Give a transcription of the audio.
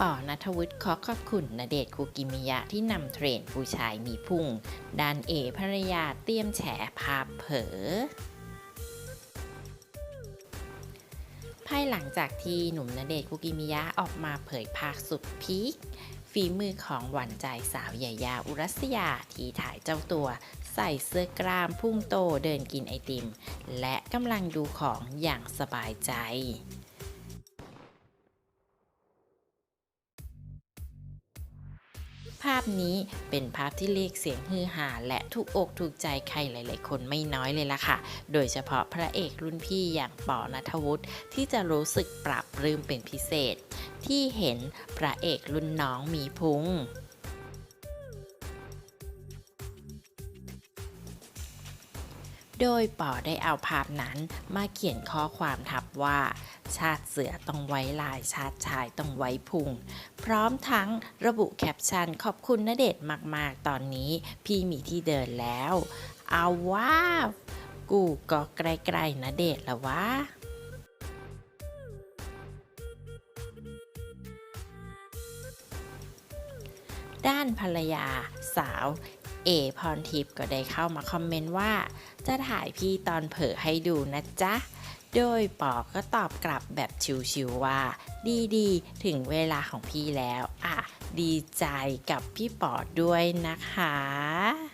ป่อนัทวุฒิขอขอบคุณณเดชน์คุกิมิยะที่นำเทรนด์ผู้ชายมีพุ่งด้านเอภรรยาเตรียมแฉภาพเผอภายหลังจากที่หนุ่มณเดชน์คุกิมิยะออกมาเผยภาคสุดพีคฝีมือของหวานใจสาวยายาอุรัสยาที่ถ่ายเจ้าตัว ใส่เสื้อกล้ามพุ่งโตเดินกินไอติม และกำลังดูของอย่างสบายใจ ภาพนี้เป็นภาพที่เรียกเสียงฮือฮาและถูกอกถูกใจใครหลาย ๆ คนไม่น้อยเลยล่ะค่ะ โดยเฉพาะพระเอกรุ่นพี่อย่างปอนัทวุฒิที่จะรู้สึกปรับรื้มเป็นพิเศษ ที่เห็นพระเอกรุ่นน้องมีพุง โดยปอได้เอาภาพนั้นมาเขียนข้อความทับว่า ชาติเสือต้องไว้ลายชาติชายต้องไว้พุง พร้อมทั้งระบุแคปชั่นขอบคุณณเดชมากๆ ตอนนี้พี่มีที่เดินแล้ว เอาว่ากูก็ใกล้ๆณเดชแล้ววะ ด้านภรรยาสาวเอพรทิพย์ก็ได้เข้ามาคอมเมนต์ว่า จะถ่ายพี่ตอนเผลอให้ดูนะจ๊ะ โดยปอก็ตอบกลับแบบชิวๆว่า ดีๆ ถึงเวลาของพี่แล้ว อะ ดีใจกับพี่ปอด้วยนะคะ